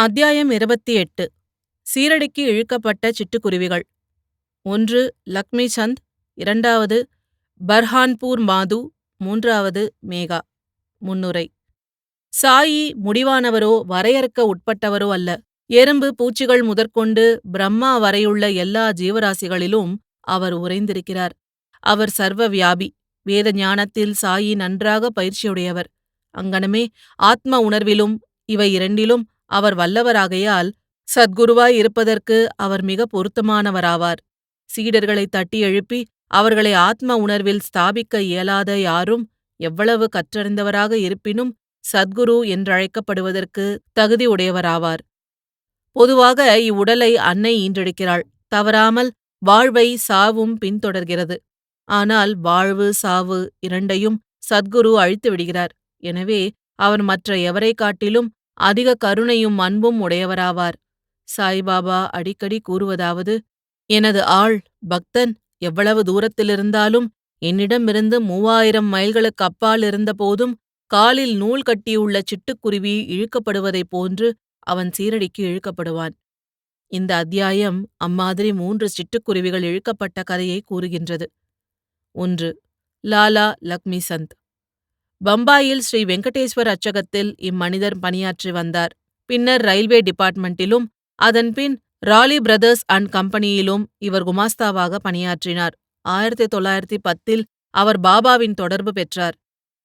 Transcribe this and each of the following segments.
அத்தியாயம் இருபத்தி எட்டு. சீரடிக்கு இழுக்கப்பட்ட சிட்டுக்குருவிகள். ஒன்று லக்ஷ்மி சந்த். இரண்டாவது பர்ஹான்பூர் மாது. மூன்றாவது மேகா. முன்னுரை. சாயி முடிவானவரோ வரையறுக்க உட்பட்டவரோ அல்ல. எறும்பு பூச்சிகள் முதற்கொண்டு பிரம்மா வரையுள்ள எல்லா ஜீவராசிகளிலும் அவர் உறைந்திருக்கிறார். அவர் சர்வ வியாபி வேத ஞானத்தில் சாயி நன்றாக பயிற்சியுடையவர். அங்கனமே ஆத்ம உணர்விலும் இவை இரண்டிலும் அவர் வல்லவராகையால் சத்குருவாய் இருப்பதற்கு அவர் மிக பொருத்தமானவராவார். சீடர்களை தட்டி எழுப்பி அவர்களை ஆத்ம உணர்வில் ஸ்தாபிக்க இயலாத யாரும் எவ்வளவு கற்றறிந்தவராக இருப்பினும் சத்குரு என்றழைக்கப்படுவதற்கு தகுதி உடையவராவார் பொதுவாக இவ்வுடலை அன்னை ஈன்றெடுக்கிறாள். தவறாமல் வாழ்வை சாவும் பின்தொடர்கிறது. ஆனால் வாழ்வு சாவு இரண்டையும் சத்குரு அழித்து விடுகிறார் எனவே அவர் மற்ற எவரைக் காட்டிலும் அதிக கருணையும் அன்பும் உடையவராவார். சாய்பாபா அடிக்கடி கூறுவதாவது எனது ஆள் பக்தன் எவ்வளவு தூரத்திலிருந்தாலும் என்னிடமிருந்து மூவாயிரம் மைல்களுக்கு அப்பால் இருந்தபோதும் காலில் நூல் கட்டியுள்ள சிட்டுக்குருவி இழுக்கப்படுவதைப் போன்று அவன் சீரடிக்கு இழுக்கப்படுவான். இந்த அத்தியாயம் அம்மாதிரி மூன்று சிட்டுக்குருவிகள் இழுக்கப்பட்ட கதையை கூறுகின்றது. ஒன்று லாலா லக்மி சந்த். பம்பாயில் ஸ்ரீ வெங்கடேஸ்வர் அச்சகத்தில் இம்மனிதர் பணியாற்றி வந்தார். பின்னர் ரயில்வே டிபார்ட்மெண்டிலும் அதன்பின் ராலி பிரதர்ஸ் அண்ட் கம்பெனியிலும் இவர் குமாஸ்தாவாக பணியாற்றினார். ஆயிரத்தி தொள்ளாயிரத்தி பத்தில் அவர் பாபாவின் தொடர்பு பெற்றார்.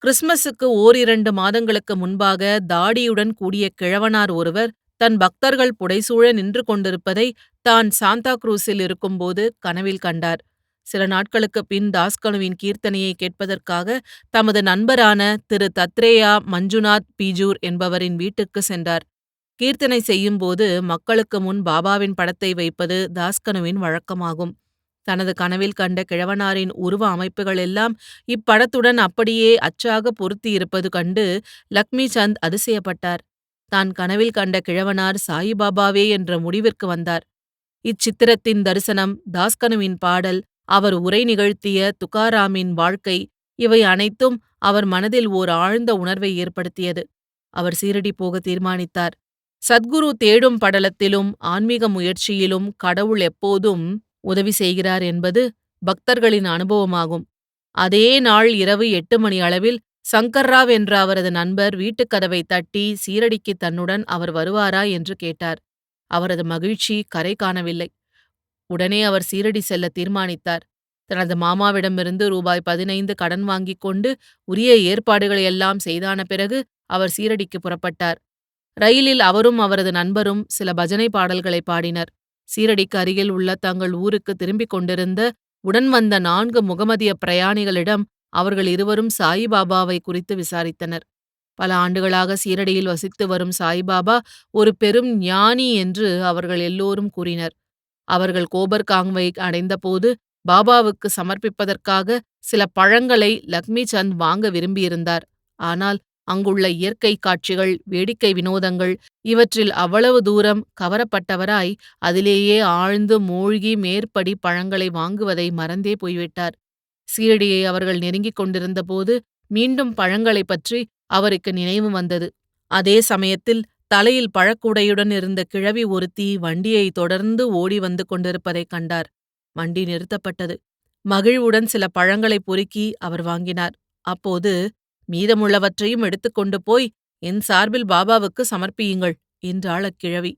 கிறிஸ்மஸுக்கு ஓரிரண்டு மாதங்களுக்கு முன்பாக தாடியுடன் கூடிய கிழவனார் ஒருவர் தன் பக்தர்கள் புடைசூழ நின்று கொண்டிருப்பதை தான் சாந்தா குரூஸில் இருக்கும்போது கனவில் கண்டார். சில நாட்களுக்குப் பின் தாஸ்கனுவின் கீர்த்தனையை கேட்பதற்காக தமது நண்பரான திரு தத்ரேயா மஞ்சுநாத் பீஜூர் என்பவரின் வீட்டுக்கு சென்றார். கீர்த்தனை செய்யும்போது மக்களுக்கு முன் பாபாவின் படத்தை வைப்பது தாஸ்கனுவின் வழக்கமாகும். தனது கனவில் கண்ட கிழவனாரின் உருவ அமைப்புகள் எல்லாம் இப்படத்துடன் அப்படியே அச்சாக பொருத்தியிருப்பது கண்டு லக்ஷ்மி சந்த் அதிசயப்பட்டார். தான் கனவில் கண்ட கிழவனார் சாயிபாபாவே என்ற முடிவிற்கு வந்தார். இச்சித்திரத்தின் தரிசனம் தாஸ்கனுவின் பாடல் அவர் உரை நிகழ்த்திய துகாராமின் வாழ்க்கை இவை அனைத்தும் அவர் மனதில் ஓர் ஆழ்ந்த உணர்வை ஏற்படுத்தியது. அவர் சீரடி போக தீர்மானித்தார். சத்குரு தேடும் படலத்திலும் ஆன்மீக முயற்சியிலும் கடவுள் எப்போதும் உதவி செய்கிறார் என்பது பக்தர்களின் அனுபவமாகும். அதே நாள் இரவு எட்டு மணி அளவில் சங்கர்ராவ் என்ற அவரது நண்பர் வீட்டுக்கதவை தட்டி சீரடிக்கு தன்னுடன் அவர் வருவாரா என்று கேட்டார். அவரது மகிழ்ச்சி கரை காணவில்லை. உடனே அவர் சீரடி செல்ல தீர்மானித்தார். தனது மாமாவிடமிருந்து ரூபாய் பதினைந்து கடன் வாங்கிக் கொண்டு உரிய ஏற்பாடுகளை எல்லாம் செய்தான பிறகு அவர் சீரடிக்கு புறப்பட்டார். ரயிலில் அவரும் அவரது நண்பரும் சில பஜனை பாடல்களை பாடினர். சீரடிக்கு அருகில் உள்ள தங்கள் ஊருக்கு திரும்பிக் கொண்டிருந்த உடன் வந்த நான்கு முகமதிய பிரயாணிகளிடம் அவர்கள் இருவரும் சாயிபாபாவை குறித்து விசாரித்தனர். பல ஆண்டுகளாக சீரடியில் வசித்து வரும் சாய்பாபா ஒரு பெரும் ஞானி என்று அவர்கள் எல்லோரும் கூறினர். அவர்கள் கோபர்காங்வை அடைந்தபோது பாபாவுக்கு சமர்ப்பிப்பதற்காக சில பழங்களை லக்ஷ்மி சந்த் வாங்க விரும்பியிருந்தார். ஆனால் அங்குள்ள இயற்கை காட்சிகள் வேடிக்கை வினோதங்கள் இவற்றில் அவ்வளவு தூரம் கவரப்பட்டவராய் அதிலேயே ஆழ்ந்து மூழ்கி மேற்படி பழங்களை வாங்குவதை மறந்தே போய்விட்டார். சீரடியை அவர்கள் நெருங்கிக் கொண்டிருந்தபோது மீண்டும் பழங்களைப் பற்றி அவருக்கு நினைவு வந்தது. அதே சமயத்தில் தலையில் பழக்கூடையுடன் இருந்த கிழவி ஒருத்தி வண்டியை தொடர்ந்து ஓடி வந்து கொண்டிருப்பதைக் கண்டார். வண்டி நிறுத்தப்பட்டது. மகிழ்வுடன் சில பழங்களை பொறுக்கி அவர் வாங்கினார். அப்போது மீதமுள்ளவற்றையும் எடுத்துக்கொண்டு போய் என் சார்பில் பாபாவுக்கு சமர்ப்பியுங்கள் என்றாள் அக்கிழவி.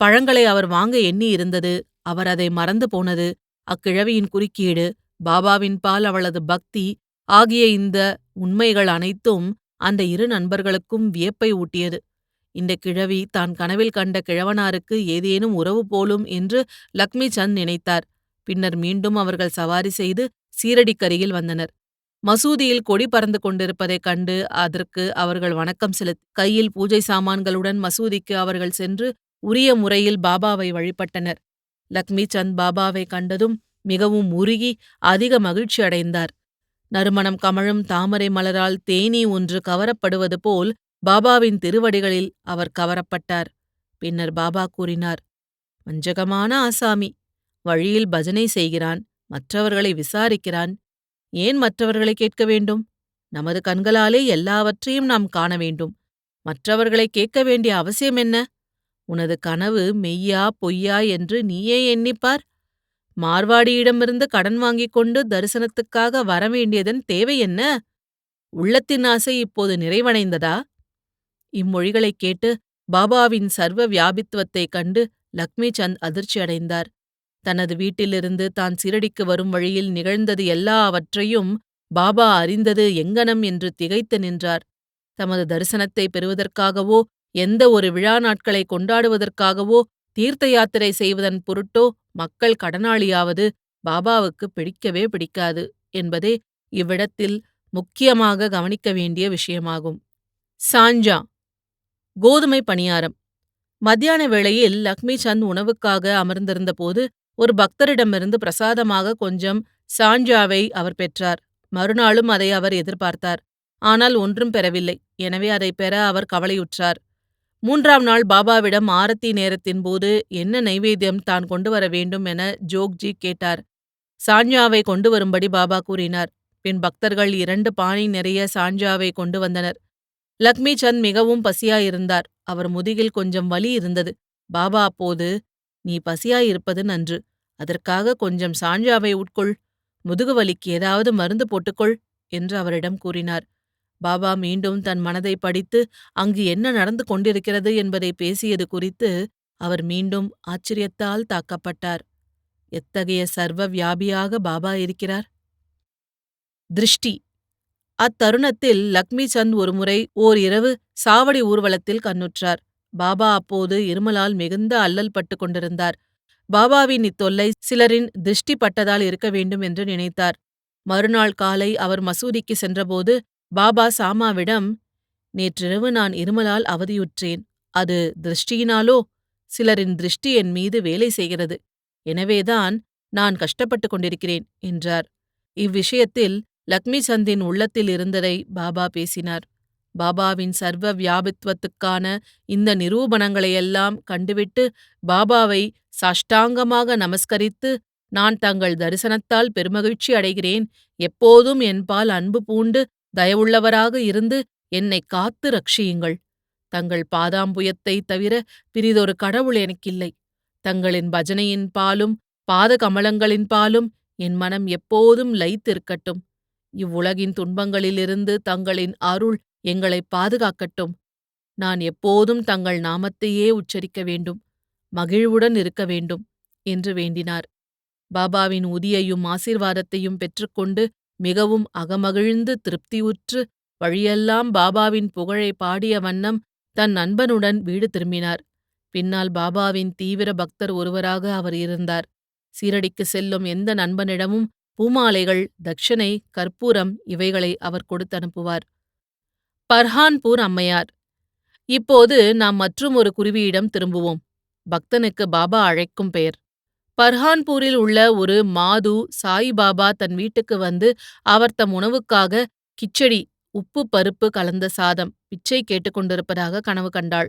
பழங்களை அவர் வாங்க எண்ணி இருந்தது. அவர் அதை மறந்து போனது. அக்கிழவியின் குறுக்கீடு பாபாவின் பால் அவளது பக்தி ஆகிய இந்த உண்மைகள் அனைத்தும் அந்த இரு நண்பர்களுக்கும் வியப்பை ஊட்டியது. இந்த கிழவி தான் கனவில் கண்ட கிழவனாருக்கு ஏதேனும் உறவு போலும் என்று லக்ஷ்மி சந்த் நினைத்தார். பின்னர் மீண்டும் அவர்கள் சவாரி செய்து சீரடிக்கரையில் வந்தனர். மசூதியில் கொடி பறந்து கொண்டிருப்பதைக் கண்டு அதற்கு அவர்கள் வணக்கம் செலுத்தி கையில் பூஜை சாமான்களுடன் மசூதிக்கு அவர்கள் சென்று உரிய முறையில் பாபாவை வழிபட்டனர். லக்ஷ்மி சந்த் பாபாவை கண்டதும் மிகவும் உருகி அதிக மகிழ்ச்சி அடைந்தார் நறுமணம் கமழும் தாமரை மலரால் தேனீ ஒன்று கவரப்படுவது போல் பாபாவின் திருவடிகளில் அவர் கவரப்பட்டார். பின்னர் பாபா கூறினார் வஞ்சகமான ஆசாமி வழியில் பஜனை செய்கிறான் மற்றவர்களை விசாரிக்கிறான். ஏன் மற்றவர்களை கேட்க வேண்டும்? நமது கண்களாலே எல்லாவற்றையும் நாம் காண வேண்டும். மற்றவர்களை கேட்க வேண்டிய அவசியம் என்ன? உனது கனவு மெய்யா பொய்யா என்று நீயே எண்ணிப்பார். மார்வாடியிடமிருந்து கடன் வாங்கிக் கொண்டு தரிசனத்துக்காக வரவேண்டியதன் தேவை என்ன? உள்ளத்தின் ஆசை இப்போது நிறைவடைந்ததா? இம்மொழிகளைக் கேட்டு பாபாவின் சர்வ வியாபித்துவத்தைக் கண்டு லக்ஷ்மி சந்த் அதிர்ச்சியடைந்தார் தனது வீட்டிலிருந்து தான் சீரடிக்கு வரும் வழியில் நிகழ்ந்தது எல்லாவற்றையும் பாபா அறிந்தது எங்கனம் என்று திகைத்து நின்றார். தமது தரிசனத்தை பெறுவதற்காகவோ எந்த ஒரு விழா நாட்களை கொண்டாடுவதற்காகவோ தீர்த்த யாத்திரை செய்வதன் பொருட்டோ மக்கள் கடனாளியாவது பாபாவுக்கு பிடிக்கவே பிடிக்காது என்பதே இவ்விடத்தில் முக்கியமாக கவனிக்க வேண்டிய விஷயமாகும். சாஞ்சா கோதுமை பணியாரம். மத்தியான வேளையில் லக்ஷ்மி சந்த் உணவுக்காக அமர்ந்திருந்தபோது ஒரு பக்தரிடமிருந்து பிரசாதமாக கொஞ்சம் சாஞ்சாவை அவர் பெற்றார். மறுநாளும் அதை அவர் எதிர்பார்த்தார். ஆனால் ஒன்றும் பெறவில்லை. எனவே அதை பெற அவர் கவலையுற்றார். மூன்றாம் நாள் பாபாவிடம் ஆரத்தி நேரத்தின் போது என்ன நைவேத்தியம் தான் கொண்டு வர வேண்டும் என ஜோக்ஜி கேட்டார். சாஞ்சாவை கொண்டு வரும்படி பாபா கூறினார். பின் பக்தர்கள் இரண்டு பானை நிறைய சாஞ்சாவை கொண்டு வந்தனர். லக்ஷ்மி சந்த் மிகவும் பசியாயிருந்தார். அவர் முதுகில் கொஞ்சம் வலி இருந்தது. பாபா அப்போது நீ பசியாயிருப்பது நன்று. அதற்காக கொஞ்சம் சாஞ்சாவை உட்கொள். முதுகு வலிக்கு ஏதாவது மருந்து போட்டுக்கொள் என்று அவரிடம் கூறினார். பாபா மீண்டும் தன் மனதை படித்து அங்கு என்ன நடந்து கொண்டிருக்கிறது என்பதை பேசியது குறித்து அவர் மீண்டும் ஆச்சரியத்தால் தாக்கப்பட்டார். எத்தகைய சர்வ வியாபியாக பாபா இருக்கிறார்? திருஷ்டி. அத்தருணத்தில் லக்ஷ்மி சந்த் ஒருமுறை ஓர் இரவு சாவடி ஊர்வலத்தில் கண்ணுற்றார். பாபா அப்போது இருமலால் மிகுந்த அல்லல் பட்டு கொண்டிருந்தார். பாபாவின் இத்தொல்லை சிலரின் திருஷ்டி பட்டதால் இருக்க வேண்டும் என்று நினைத்தார். மறுநாள் காலை அவர் மசூதிக்கு சென்றபோது பாபா சாமாவிடம் நேற்றிரவு நான் இருமலால் அவதியுற்றேன். அது திருஷ்டியினாலோ சிலரின் திருஷ்டி என் மீது வேலை செய்கிறது. எனவேதான் நான் கஷ்டப்பட்டுக் கொண்டிருக்கிறேன் என்றார். இவ்விஷயத்தில் லக்ஷ்மி சந்தின் உள்ளத்தில் இருந்ததை பாபா பேசினார். பாபாவின் சர்வ வியாபித்வத்துக்கான இந்த நிரூபணங்களையெல்லாம் கண்டுவிட்டு பாபாவை சாஷ்டாங்கமாக நமஸ்கரித்து நான் தங்கள் தரிசனத்தால் பெருமகிழ்ச்சி அடைகிறேன். எப்போதும் என்பால் அன்பு பூண்டு தயவுள்ளவராக இருந்து என்னை காத்து ரட்சியுங்கள். தங்கள் பாதாம்புயத்தை தவிர பிரிதொரு கடவுள் எனக்கில்லை. தங்களின் பஜனையின் பாலும் பாத கமலங்களின் பாலும் என் மனம் எப்போதும் லைத்திருக்கட்டும் இவ்வுலகின் துன்பங்களிலிருந்து தங்களின் அருள் எங்களை பாதுகாக்கட்டும். நான் எப்போதும் தங்கள் நாமத்தையே உச்சரிக்க வேண்டும் மகிழ்வுடன் இருக்க வேண்டும் என்று வேண்டினார். பாபாவின் உதியையும் ஆசீர்வாதத்தையும் பெற்றுக்கொண்டு மிகவும் அகமகிழ்ந்து திருப்தியுற்று வழியெல்லாம் பாபாவின் புகழை பாடிய வண்ணம் தன் நண்பனுடன் வீடு திரும்பினார். பின்னால் பாபாவின் தீவிர பக்தர் ஒருவராக அவர் இருந்தார். சீரடிக்கு செல்லும் எந்த நண்பனிடமும் பூமாலைகள் தட்சிணை கற்பூரம் இவைகளை அவர் கொடுத்தனுப்புவார். பர்ஹான்பூர் அம்மையார் இப்போது நாம் மற்றும் ஒரு குருவியிடம் திரும்புவோம். பக்தனுக்கு பாபா அழைக்கும் பெயர். பர்ஹான்பூரில் உள்ள ஒரு மாது சாயிபாபா தன் வீட்டுக்கு வந்து அவர் தம் உணவுக்காக கிச்சடி உப்பு பருப்பு கலந்த சாதம் பிச்சை கேட்டுக்கொண்டிருப்பதாக கனவு கண்டாள்.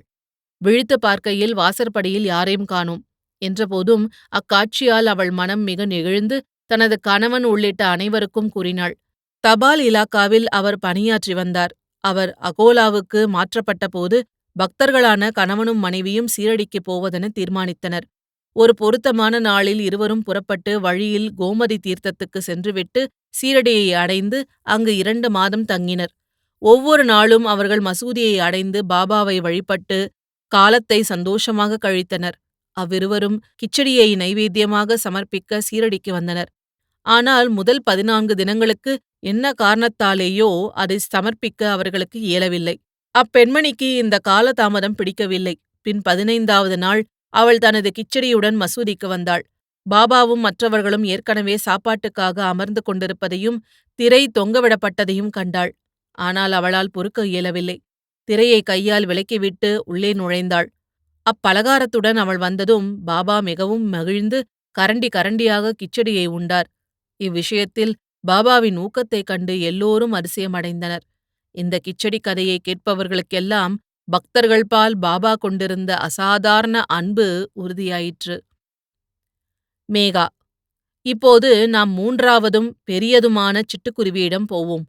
விழித்து பார்க்கையில் வாசற்படியில் யாரையும் காணோம். என்றபோதும் அக்காட்சியால் அவள் மனம் மிக நெகிழ்ந்து தனது கணவன் உள்ளிட்ட அனைவருக்கும் கூறினாள். தபால் இலாக்காவில் அவர் பணியாற்றி வந்தார். அவர் அகோலாவுக்கு மாற்றப்பட்ட போது பக்தர்களான கணவனும் மனைவியும் சீரடிக்குப் போவதென தீர்மானித்தனர். ஒரு பொருத்தமான நாளில் இருவரும் புறப்பட்டு வழியில் கோமதி தீர்த்தத்துக்கு சென்றுவிட்டு சீரடியை அடைந்து அங்கு இரண்டு மாதம் தங்கினர். ஒவ்வொரு நாளும் அவர்கள் மசூதியை அடைந்து பாபாவை வழிபட்டு காலத்தை சந்தோஷமாக கழித்தனர். அவ்விருவரும் கிச்சடியை நைவேத்தியமாக சமர்ப்பிக்க சீரடிக்கு வந்தனர். ஆனால் முதல் பதினான்கு தினங்களுக்கு என்ன காரணத்தாலேயோ அதை சமர்ப்பிக்க அவர்களுக்கு இயலவில்லை. அப்பெண்மணிக்கு இந்த காலதாமதம் பிடிக்கவில்லை. பின் பதினைந்தாவது நாள் அவள் தனது கிச்சடியுடன் மசூதிக்கு வந்தாள். பாபாவும் மற்றவர்களும் ஏற்கனவே சாப்பாட்டுக்காக அமர்ந்து கொண்டிருப்பதையும் திரை தொங்கவிடப்பட்டதையும் கண்டாள். ஆனால் அவளால் பொறுக்க இயலவில்லை. திரையை கையால் விலக்கிவிட்டு உள்ளே நுழைந்தாள். அப்பலகாரத்துடன் அவள் வந்ததும் பாபா மிகவும் மகிழ்ந்து கரண்டி கரண்டியாக கிச்சடியை உண்டார். இவ்விஷயத்தில் பாபாவின் ஊக்கத்தைக் கண்டு எல்லோரும் அதிசயமடைந்தனர். இந்த கிச்சடி கதையை கேட்பவர்களுக்கெல்லாம் பக்தர்கள் பால் பாபா கொண்டிருந்த அசாதாரண அன்பு உறுதியாயிற்று. மேகா இப்போது நாம் மூன்றாவதும் பெரியதுமான சிட்டுக்குருவியிடம் போவோம்.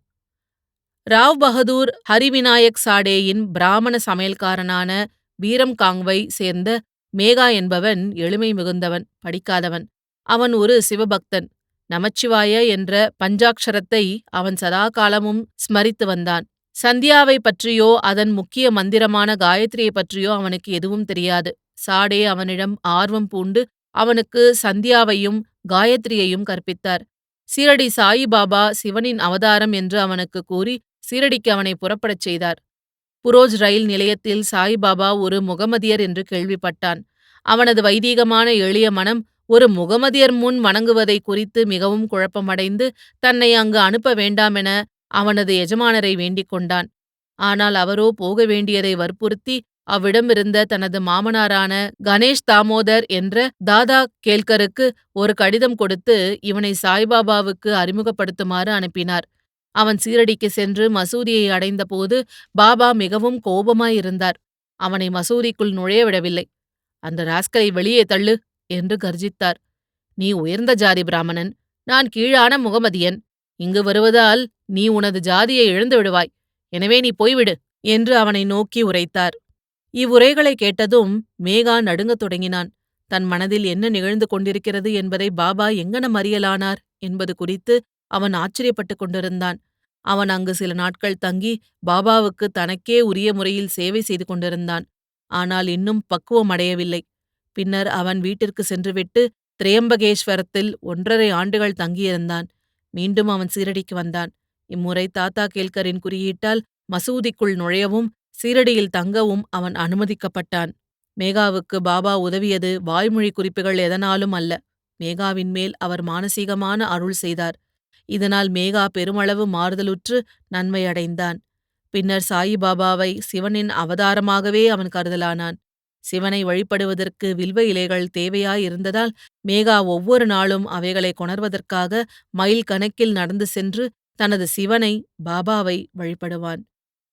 ராவ் பகதூர் ஹரிவிநாயக் சாடேயின் பிராமண சமையல்காரனான வீரம்காங்வை சேர்ந்த மேகா என்பவன் எளிமை மிகுந்தவன் படிக்காதவன். அவன் ஒரு சிவபக்தன். நமச்சிவாய என்ற பஞ்சாக்ஷரத்தை அவன் சதா காலமும் ஸ்மரித்து வந்தான். சந்தியாவை பற்றியோ அதன் முக்கிய மந்திரமான காயத்ரியை பற்றியோ அவனுக்கு எதுவும் தெரியாது. சாடே அவனிடம் ஆர்வம் பூண்டு அவனுக்கு சந்தியாவையும் காயத்ரியையும் கற்பித்தார். சீரடி சாயிபாபா சிவனின் அவதாரம் என்று அவனுக்கு கூறி சீரடிக்கு அவனை புறப்படச் செய்தார். புரோஜ் ரயில் நிலையத்தில் சாய்பாபா ஒரு முகமதியர் என்று கேள்விப்பட்டான். அவனது வைதீகமான எளிய மனம் ஒரு முகமதியர் முன் வணங்குவதை குறித்து மிகவும் குழப்பமடைந்து தன்னை அங்கு அனுப்ப வேண்டாமென அவனது எஜமானரை வேண்டிக் கொண்டான். ஆனால் அவரோ போக வேண்டியதை வற்புறுத்தி அவ்விடமிருந்த தனது மாமனாரான கணேஷ் தாமோதர் என்ற தாதா கேல்கருக்கு ஒரு கடிதம் கொடுத்து இவனை சாய்பாபாவுக்கு அறிமுகப்படுத்துமாறு அனுப்பினார். அவன் சீரடிக்கு சென்று மசூதியை அடைந்தபோது பாபா மிகவும் கோபமாயிருந்தார். அவனை மசூதிக்குள் நுழைய விடவில்லை. அந்த ராஸ்கலை வெளியே தள்ளு. என்று கர்ஜித்தார். நீ உயர்ந்த ஜாதி பிராமணன். நான் கீழான முகமதியன். இங்கு வருவதால் நீ உனது ஜாதியை இழந்து விடுவாய். எனவே நீ போய்விடு என்று அவனை நோக்கி உரைத்தார். இவ்வுரைகளை கேட்டதும் மேகா நடுங்கத் தொடங்கினான். தன் மனதில் என்ன நிகழ்ந்து கொண்டிருக்கிறது என்பதை பாபா எங்கனம் அறியலானார் என்பது குறித்து அவன் ஆச்சரியப்பட்டுக் கொண்டிருந்தான். அவன் அங்கு சில நாட்கள் தங்கி பாபாவுக்கு தனக்கே உரிய முறையில் சேவை செய்து கொண்டிருந்தான். ஆனால் இன்னும் பக்குவம் அடையவில்லை. பின்னர் அவன் வீட்டிற்கு சென்றுவிட்டு திரையம்பகேஸ்வரத்தில் ஒன்றரை ஆண்டுகள் தங்கியிருந்தான். மீண்டும் அவன் சீரடிக்கு வந்தான். இம்முறை தாத்தா கேல்கரின் குறியீட்டால் மசூதிக்குள் நுழையவும் சீரடியில் தங்கவும் அவன் அனுமதிக்கப்பட்டான். மேகாவுக்கு பாபா உதவியது வாய்மொழி குறிப்புகள் எதனாலும் அல்ல. மேகாவின் மேல் அவர் மானசீகமான அருள் செய்தார். இதனால் மேகா பெருமளவு மாறுதலுற்று நன்மையடைந்தான். பின்னர் சாயிபாபாவை சிவனின் அவதாரமாகவே அவன் கருதலானான். சிவனை வழிபடுவதற்கு வில்வ இலைகள் தேவையாயிருந்ததால் மேகா ஒவ்வொரு நாளும் அவைகளை கொணர்வதற்காக மைல் கணக்கில் நடந்து சென்று தனது சிவனை பாபாவை வழிபடுவான்.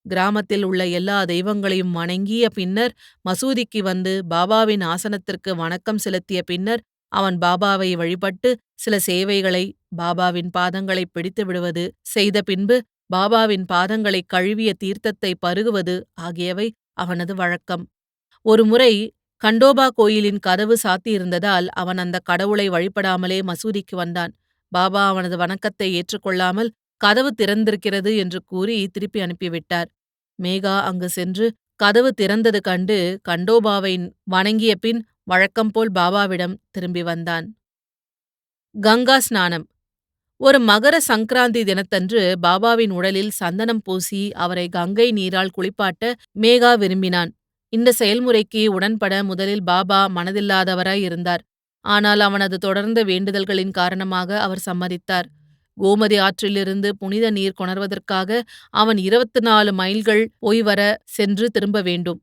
கிராமத்தில் உள்ள எல்லா தெய்வங்களையும் வணங்கிய பின்னர் மசூதிக்கு வந்து பாபாவின் ஆசனத்திற்கு வணக்கம் செலுத்திய பின்னர் அவன் பாபாவை வழிபட்டு சில சேவைகளை பாபாவின் பாதங்களை பிடித்து விடுவது செய்த பின்பு பாபாவின் பாதங்களை கழுவிய தீர்த்தத்தை பருகுவது ஆகியவை அவனது வழக்கம். ஒருமுறை கண்டோபா கோயிலின் கதவு சாத்தியிருந்ததால் அவன் அந்த கடவுளை வழிபடாமலே மசூதிக்கு வந்தான். பாபா அவனது வணக்கத்தை ஏற்றுக்கொள்ளாமல் கதவு திறந்திருக்கிறது என்று கூறி திருப்பி அனுப்பிவிட்டார். மேகா அங்கு சென்று கதவு திறந்தது கண்டு கண்டோபாவை வணங்கிய பின் வழக்கம்போல் பாபாவிடம் திரும்பி வந்தான். கங்கா ஸ்நானம். ஒரு மகர சங்கராந்தி தினத்தன்று பாபாவின் உடலில் சந்தனம் பூசி அவரை கங்கை நீரால் குளிப்பாட்ட மேகா விரும்பினான். இந்த செயல்முறைக்கு உடன்பட முதலில் பாபா மனதில்லாதவராய் இருந்தார். ஆனால் அவனது தொடர்ந்த வேண்டுதல்களின் காரணமாக அவர் சம்மதித்தார். கோமதி ஆற்றிலிருந்து புனித நீர் கொணர்வதற்காக அவன் இருபத்தி நாலு மைல்கள் போய் வர சென்று திரும்ப வேண்டும்.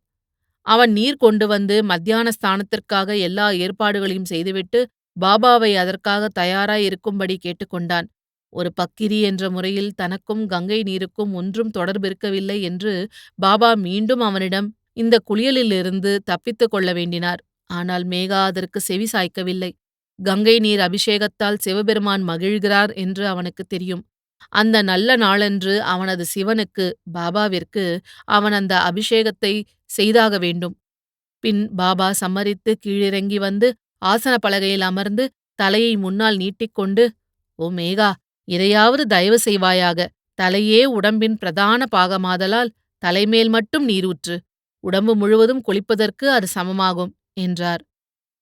அவன் நீர் கொண்டு வந்து மத்தியான ஸ்தானத்திற்காக எல்லா ஏற்பாடுகளையும் செய்துவிட்டு பாபாவை அதற்காக தயாராய் இருக்கும்படி கேட்டுக்கொண்டான். ஒரு பக்கிரி என்ற முறையில் தனக்கும் கங்கை நீருக்கும் ஒன்றும் தொடர்பிருக்கவில்லை என்று பாபா மீண்டும் அவனிடம் இந்த குளியலிலிருந்து தப்பித்துக் கொள்ள வேண்டினார். ஆனால் மேகா அதற்கு செவி சாய்க்கவில்லை. கங்கை நீர் அபிஷேகத்தால் சிவபெருமான் மகிழ்கிறார் என்று அவனுக்கு தெரியும். அந்த நல்ல நாளன்று அவனது சிவனுக்கு பாபாவிற்கு அவன் அந்த அபிஷேகத்தை செய்தாக வேண்டும். பின் பாபா சம்மரித்து கீழிறங்கி வந்து ஆசன பலகையில் அமர்ந்து தலையை முன்னால் நீட்டிக்கொண்டு ஓ மேகா இதையாவது தயவு செய்வாயாக. தலையே உடம்பின் பிரதான பாகமாதலால் தலைமேல் மட்டும் நீரூற்று. உடம்பு முழுவதும் குளிப்பதற்கு அது சமமாகும் என்றார்.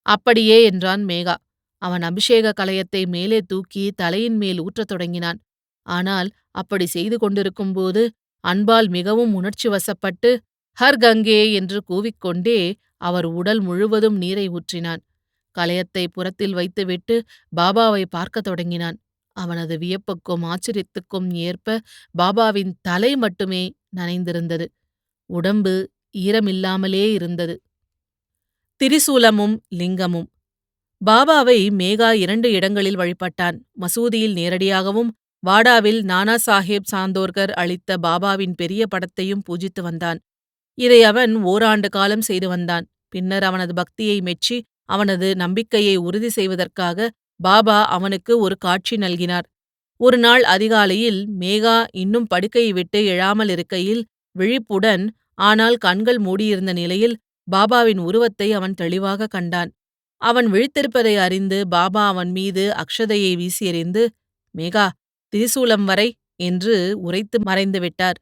அப்படியே என்றான் மேகா. அவன் அபிஷேக கலயத்தை மேலே தூக்கி தலையின் மேல் ஊற்றத் தொடங்கினான். ஆனால் அப்படி செய்து கொண்டிருக்கும்போது அன்பால் மிகவும் உணர்ச்சி வசப்பட்டு ஹர் கங்கே என்று கூவிக்கொண்டே அவர் உடல் முழுவதும் நீரை ஊற்றினான். கலயத்தை புறத்தில் வைத்துவிட்டு பாபாவை பார்க்கத் தொடங்கினான். அவனது வியப்புக்கும் ஆச்சரியத்துக்கும் ஏற்ப பாபாவின் தலை மட்டுமே நனைந்திருந்தது. உடம்பு ஈரமில்லாமலே இருந்தது. திரிசூலமும் லிங்கமும். பாபாவை மேகா இரண்டு இடங்களில் வழிபட்டான். மசூதியில் நேரடியாகவும் வாடாவில் நானா சாஹேப் சாந்தோர்கர் அளித்த பாபாவின் பெரிய படத்தையும் பூஜித்து வந்தான். இதை அவன் ஓராண்டு காலம் செய்து வந்தான். பின்னர் அவனது பக்தியை மெச்சி அவனது நம்பிக்கையை உறுதி செய்வதற்காக பாபா அவனுக்கு ஒரு காட்சி நல்கினார். ஒரு நாள் அதிகாலையில் மேகா இன்னும் படுக்கையை விட்டு எழாமல் இருக்கையில் விழிப்புடன் ஆனால் கண்கள் மூடியிருந்த நிலையில் பாபாவின் உருவத்தை அவன் தெளிவாக கண்டான். அவன் விழித்திருப்பதை அறிந்து பாபா அவன் மீது அக்ஷதையை வீசி எறிந்து மேகா திரிசூலம் வரை என்று உரைத்து மறைந்துவிட்டார்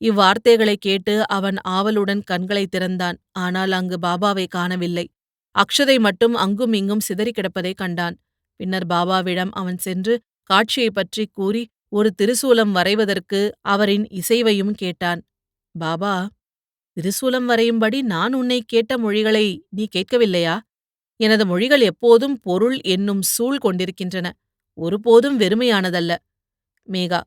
இவ்வார்த்தைகளைக் கேட்டு அவன் ஆவலுடன் கண்களை திறந்தான். ஆனால் அங்கு பாபாவை காணவில்லை. அக்ஷதை மட்டும் அங்கும் இங்கும் சிதறி கிடப்பதை கண்டான். பின்னர் பாபாவிடம் அவன் சென்று காட்சியைப் பற்றி கூறி ஒரு திருசூலம் வரைவதற்கு அவரின் இசைவையும் கேட்டான். பாபா திருசூலம் வரையும்படி நான் உன்னை கேட்ட மொழிகளை நீ கேட்கவில்லையா? எனது மொழிகள் எப்போதும் பொருள் என்னும் சூழ் கொண்டிருக்கின்றன. ஒருபோதும் வெறுமையானதல்ல. மேகா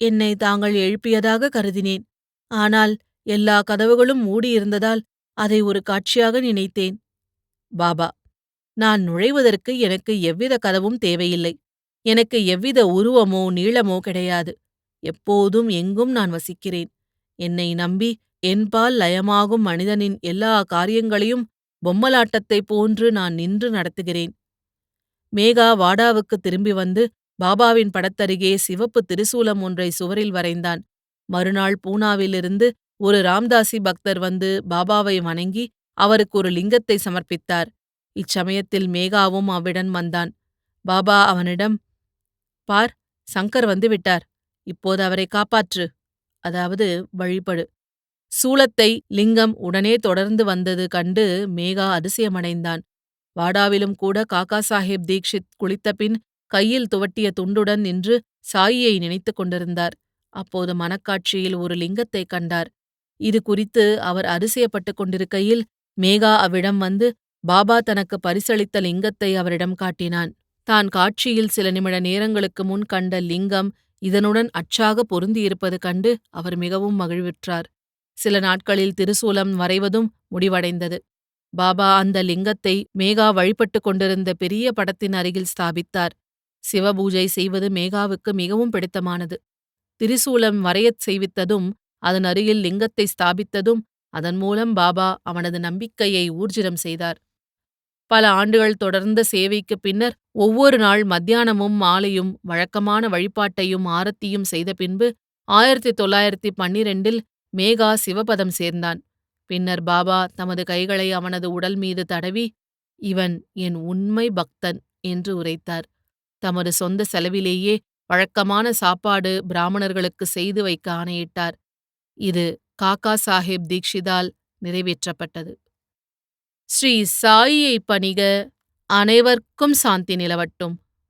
என்னை தாங்கள் எழுப்பியதாக கருதினேன். ஆனால் எல்லா கதவுகளும் மூடியிருந்ததால் அதை ஒரு காட்சியாக நினைத்தேன். பாபா நான் நுழைவதற்கு எனக்கு எவ்வித கதவும் தேவையில்லை. எனக்கு எவ்வித உருவமோ நீளமோ கிடையாது. எப்போதும் எங்கும் நான் வசிக்கிறேன். என்னை நம்பி என்பால் லயமாகும் மனிதனின் எல்லா காரியங்களையும் பொம்மலாட்டத்தைப் போன்று நான் நின்று நடத்துகிறேன். மேகா வாடாவுக்கு திரும்பி வந்து பாபாவின் படத்தருகே சிவப்பு திரிசூலம் ஒன்றை சுவரில் வரைந்தான். மறுநாள் பூனாவிலிருந்து ஒரு ராம்தாசி பக்தர் வந்து பாபாவை வணங்கி அவருக்கு ஒரு லிங்கத்தை சமர்ப்பித்தார். இச்சமயத்தில் மேகாவும் அவ்விடம் வந்தான். பாபா அவனிடம் பார் சங்கர் வந்துவிட்டார் இப்போது அவரை காப்பாற்று. அதாவது வழிபடு. சூலத்தை லிங்கம் உடனே தொடர்ந்து வந்தது கண்டு மேகா அதிசயமடைந்தான். வாடாவிலும் கூட காக்கா சாஹேப் தீக்ஷித் குளித்தபின் கையில் துவட்டிய துண்டுடன் நின்று சாயியை நினைத்துக் கொண்டிருந்தார். அப்போது மனக்காட்சியில் ஒரு லிங்கத்தைக் கண்டார். இது குறித்து அவர் அதிசயப்பட்டுக் கொண்டிருக்கையில் மேகா அவ்விடம் வந்து பாபா தனக்கு பரிசளித்த லிங்கத்தை அவரிடம் காட்டினான். தான் காட்சியில் சில நிமிட நேரங்களுக்கு முன் கண்ட லிங்கம் இதனுடன் அச்சாக பொருந்தியிருப்பது கண்டு அவர் மிகவும் மகிழ்விற்றார். சில நாட்களில் திருசூலம் வரைவதும் முடிவடைந்தது. பாபா அந்த லிங்கத்தை மேகா வழிபட்டுக் கொண்டிருந்த பெரிய படத்தின் அருகில் ஸ்தாபித்தார். சிவபூஜை செய்வது மேகாவுக்கு மிகவும் பிடித்தமானது. திரிசூலம் வரையச் செய்வித்ததும் அதன் அருகில் லிங்கத்தை ஸ்தாபித்ததும் அதன் மூலம் பாபா அவனது நம்பிக்கையை ஊர்ஜிதம் செய்தார். பல ஆண்டுகள் தொடர்ந்த சேவைக்குப் பின்னர் ஒவ்வொரு நாள் மத்தியானமும் மாலையும் வழக்கமான வழிபாட்டையும் ஆரத்தியும் செய்த பின்பு ஆயிரத்தி தொள்ளாயிரத்தி பன்னிரெண்டில் மேகா சிவபதம் சேர்ந்தான். பின்னர் பாபா தமது கைகளை அவனது உடல் மீது தடவி இவன் என் உண்மை பக்தன் என்று உரைத்தார். தமது சொந்த செலவிலேயே வழக்கமான சாப்பாடு பிராமணர்களுக்கு செய்து வைக்க ஆணையிட்டார். இது காக்கா சாஹேப் தீக்ஷிதால் நிறைவேற்றப்பட்டது. ஸ்ரீ சாயியை பணிக அனைவர்க்கும் சாந்தி நிலவட்டும்.